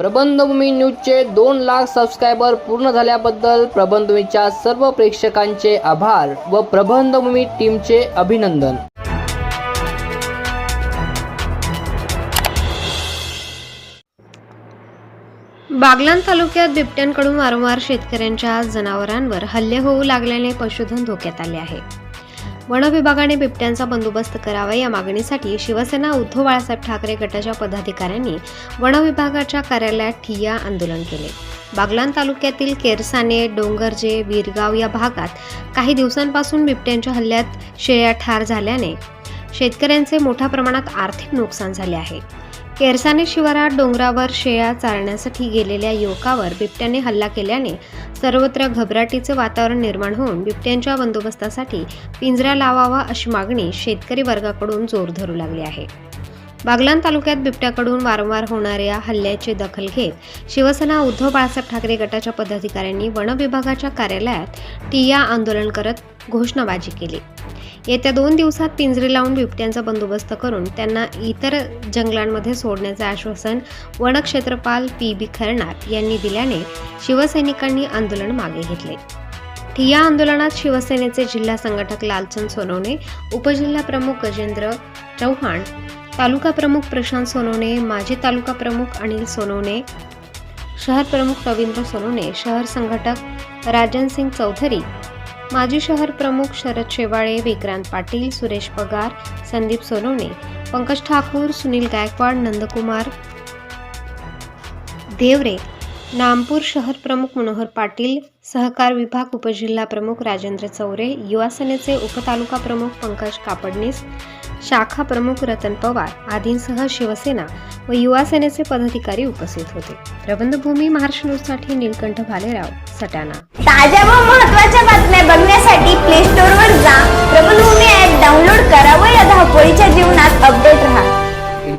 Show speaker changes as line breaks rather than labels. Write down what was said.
प्रबंधभूमी न्यूजचे दोन लाख सबस्क्रायबर पूर्ण झाल्याबद्दल प्रबंधभूमीच्या सर्व प्रेक्षकांचे आभार व प्रबंधभूमी टीमचे अभिनंदन.
बागलान तालुक्यात बिबट्यांकडून वारंवार शेतकऱ्यांच्या जनावरांवर हल्ले होऊ लागल्याने पशुधन धोक्यात आले आहे. वनविभागाने बिबट्यांचा बंदोबस्त करावा या मागणीसाठी शिवसेना उद्धव बाळासाहेब ठाकरे गटाच्या पदाधिकाऱ्यांनी वनविभागाच्या कार्यालयात ठिय्या आंदोलन केले. बागलान तालुक्यातील केरसाने डोंगरजे वीरगाव या भागात काही दिवसांपासून बिबट्यांच्या हल्ल्यात शेळ्या ठार झाल्याने शेतकऱ्यांचे मोठ्या प्रमाणात आर्थिक नुकसान झाले आहे. केरसाने शिवारात डोंगरावर शेळ्या चारण्यासाठी गेलेल्या युवकावर बिबट्याने हल्ला केल्याने सर्वत्र घबराटीचे वातावरण निर्माण होऊन बिबट्यांच्या बंदोबस्तासाठी पिंजरा लावावा अशी मागणी शेतकरी वर्गाकडून जोर धरू लागली आहे. बागलान तालुक्यात बिबट्याकडून वारंवार होणाऱ्या हल्ल्याची दखल घेत शिवसेना उद्धव बाळासाहेब ठाकरे गटाच्या पदाधिकाऱ्यांनी वन विभागाच्या कार्यालयात टिया आंदोलन करत घोषणाबाजी केली. येत्या दोन दिवसात पिंजरे लावून बिबट्यांचा बंदोबस्त करून त्यांना इतर जंगलांमध्ये सोडण्याचे आश्वासन वनक्षेत्रपाल पी बी खरनाथ यांनी दिल्याने शिवसैनिकांनी आंदोलन मागे घेतले. ठिया आंदोलनात शिवसेनेचे जिल्हा संघटक लालचंद सोनवणे उपजिल्हा प्रमुख गजेंद्र चव्हाण तालुका प्रमुख प्रशांत सोनवणे माजी तालुका प्रमुख अनिल सोनवणे शहर प्रमुख रवींद्र सोनवणे शहर संघटक राजन सिंग चौधरी माजी शहर प्रमुख शरद शेवाळे विक्रांत पाटील सुरेश पगार संदीप सोनवणे पंकज ठाकूर सुनील गायकवाड नंदकुमार देवरे नामपूर शहर प्रमुख मनोहर पाटील सहकार विभाग उपजिल्हा प्रमुख राजेंद्र चौरे युवासेनेचे उपतालुका प्रमुख पंकज कापडणीस शाखा प्रमुख रतन पवार आदींसह शिवसेना व युवा सेनेचे पदाधिकारी उपस्थित होते. प्रबंधभूमी महाराष्ट्र न्यूजसाठी नीलकंठ भालेराव सटाणा.
ताज्या व महत्त्वाच्या बातम्या बघण्यासाठी प्ले स्टोर वर जा. प्रबंधभूमी ऍप डाउनलोड करा व या धावपळीच्या जीवनात अपडेट राहा.